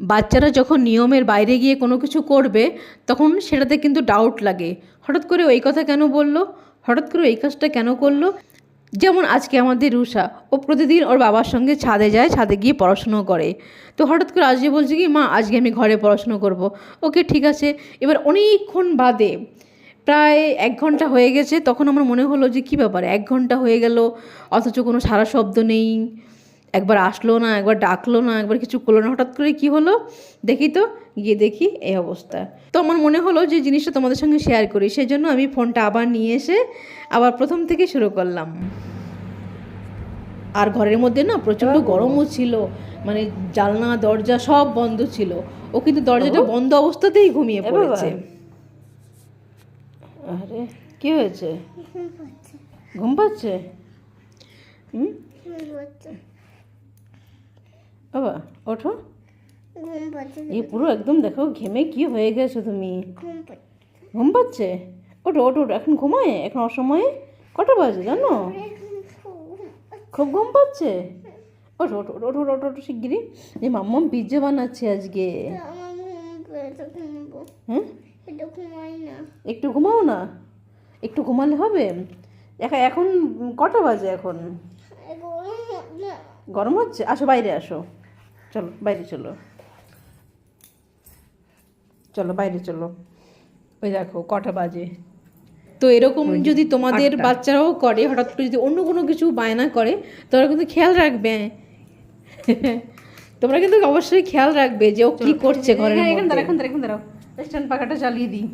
বাচ্চারা যখন নিয়মের বাইরে গিয়ে কোনো কিছু করবে, তখন সেটাতে কিন্তু ডাউট লাগে। হঠাৎ করে ওই কথা কেন বলল? হঠাৎ করে এই কাজটা কেন করল? যেমন আজকে আমাদের রুষা ও প্রতিদিন ওর বাবার সঙ্গে ছাদে যায়, ছাদে গিয়ে পড়াশুনো করে। তো হঠাৎ করে আজকে বলছে কি, মা, আজকে আমি ঘরে পড়াশুনো করব। ওকে, ঠিক আছে। এবার অনেকক্ষণ বাদে, প্রায় এক ঘণ্টা হয়ে গেছে, তখন আমার মনে হলো যে, কী ব্যাপার? এক ঘণ্টা হয়ে গেল, অথচ কোনো সারা শব্দ নেই। একবার আসলো না একবার ডাকলো না একবার কিছু করল না হঠাৎ করে কি হলো? দেখি তো গিয়ে দেখি এই অবস্থা। তো আমার মনে হলো যে জিনিসটা তোমাদের সঙ্গে শেয়ার করি সেই জন্য আমি ফোনটা আবার নিয়ে এসে আবার প্রথম থেকে শুরু করলাম। আর ঘরের মধ্যে না প্রচণ্ড গরমও ছিল মানে জানলা দরজা সব বন্ধ ছিল। ও কিন্তু দরজাটা বন্ধ অবস্থাতেই ঘুমিয়ে পড়েছে। আরে কি হয়েছে? ঘুম পাচ্ছে। হুম? বাবা ওঠো। এই পুরো একদম দেখো ঘেমে কি হয়ে গেছো তুমি? ঘুম পাচ্ছে? ওঠো ওঠো ওঠো এখন ঘুমায়? এখন অসময়ে কটা বাজে জানো? খুব ঘুম পাচ্ছে? ওঠো ওঠো ওঠো ওঠো ওঠো ওঠো শিগগিরি এই মাম্মাম পিজ্জা বানাচ্ছে আজকে। হ্যাঁ? একটু ঘুমাও না। একটু ঘুমালে হবে? এখন এখন কটা বাজে এখন? গরম হচ্ছে? আসো বাইরে আসো। চলো বাইরে চলো। চলো বাইরে চলো। ওই দেখো কটা বাজে। তো এরকম যদি তোমাদের বাচ্চারাও করে হঠাৎ করে যদি অন্য কোনো কিছু বায়না করে তোমরা কিন্তু খেয়াল রাখবে। তোমরা কিন্তু অবশ্যই খেয়াল রাখবে যে ও কি করছে ঘরের মধ্যে। এখন দাঁড়াও এখন দাঁড়াও। স্ট্যান্ড পাখাটা চালিয়ে দিই।